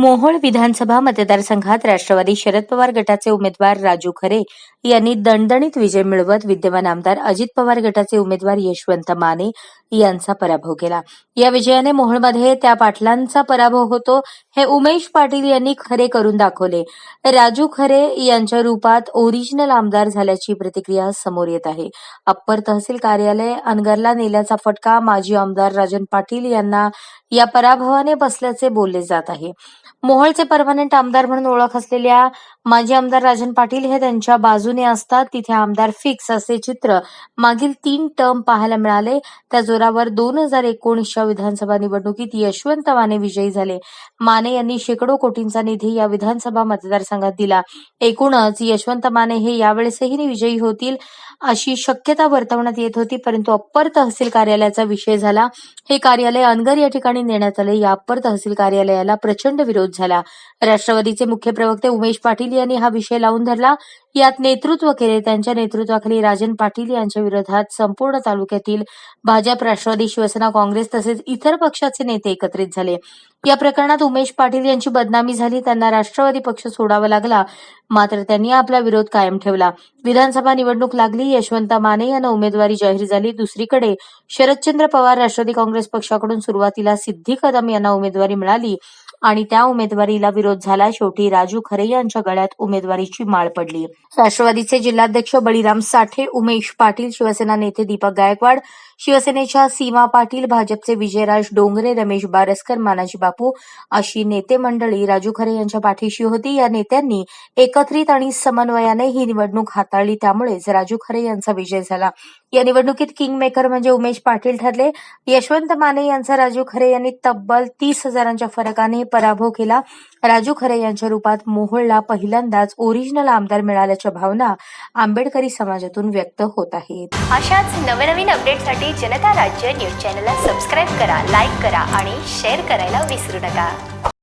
मोहोळ विधानसभा मतदारसंघात राष्ट्रवादी शरद पवार गटाचे उमेदवार राजू खरे यांनी दणदणीत विजय मिळवत विद्यमान आमदार अजित पवार गटाचे उमेदवार यशवंत माने यांचा पराभव केला. या विजयाने मोहोळमध्ये त्या पाटलांचा पराभव होतो हे उमेश पाटील यांनी खरे करून दाखवले. राजू खरे यांच्या रूपात ओरिजिनल आमदार झाल्याची प्रतिक्रिया समोर येत आहे. अप्पर तहसील कार्यालय अनगरला नेल्याचा फटका माजी आमदार राजन पाटील यांना या पराभवाने बसल्याचे बोलले जात आहे. मोहोळचे परमनंट आमदार म्हणून ओळख असलेल्या माजी आमदार राजन पाटील हे त्यांच्या बाजूने असतात. तिथे आमदार फिक्स असे चित्र मागील तीन टर्म पाहायला मिळाले. त्या जोरावर दोन हजार एकोणीसच्या विधानसभा निवडणुकीत यशवंत माने विजयी झाले. माने यांनी शेकडो कोटींचा निधी या विधानसभा मतदारसंघात दिला. एकूणच यशवंत माने हे यावेळेसही विजयी होतील अशी शक्यता वर्तवण्यात येत होती परंतु अप्पर तहसील कार्यालयाचा विषय झाला. हे कार्यालय अनगर या ठिकाणी नेण्यात आले. या अप्पर तहसील कार्यालयाला प्रचंड विरोध झाला. राष्ट्रवादीचे मुख्य प्रवक्ते उमेश पाटील यांनी हा विषय लावून धरला. यात नेतृत्व केले. त्यांच्या नेतृत्वाखाली राजन पाटील यांच्या विरोधात संपूर्ण तालुक्यातील भाजप राष्ट्रवादी शिवसेना काँग्रेस तसेच इतर पक्षाचे नेते एकत्रित झाले. या प्रकरणात उमेश पाटील यांची बदनामी झाली. त्यांना राष्ट्रवादी पक्ष सोडावा लागला. मात्र त्यांनी आपला विरोध कायम ठेवला. विधानसभा निवडणूक लागली. यशवंत माने यांना उमेदवारी जाहीर झाली. दुसरीकडे शरदचंद्र पवार राष्ट्रवादी काँग्रेस पक्षाकडून सुरुवातीला सिद्धी कदम यांना उमेदवारी मिळाली. आणि त्या उमेदवारीला विरोध झाला. शेवटी राजू खरे यांच्या गळ्यात उमेदवारीची माळ पडली. राष्ट्रवादीचे जिल्हाध्यक्ष बळीराम साठे उमेश पाटील शिवसेना नेते दीपक गायकवाड शिवसेनेच्या सीमा पाटील भाजपचे विजयराज डोंगरे रमेश बारसकर मानाजी बापू अशी नेते मंडळी राजू खरे यांच्या पाठीशी होती. या नेत्यांनी एकत्रित आणि समन्वयाने ही निवडणूक हाताळली. त्यामुळेच राजू खरे यांचा विजय झाला. या निवडणुकीत किंग मेकर म्हणजे उमेश पाटील ठरले. यशवंत माने यांचा राजू खरे यांनी तब्बल तीस हजारांच्या फरकाने पराभव केला. राजू खरे यांच्या रूपात मोहोळला पहिल्यांदाच ओरिजिनल आमदार मिळाल्याच्या भावना आंबेडकरी समाजातून व्यक्त होत आहेत. अशाच नवनवीन अपडेटसाठी जनता राज्य न्यूज चॅनलला सबस्क्राईब करा लाईक करा आणि शेअर करायला विसरू नका.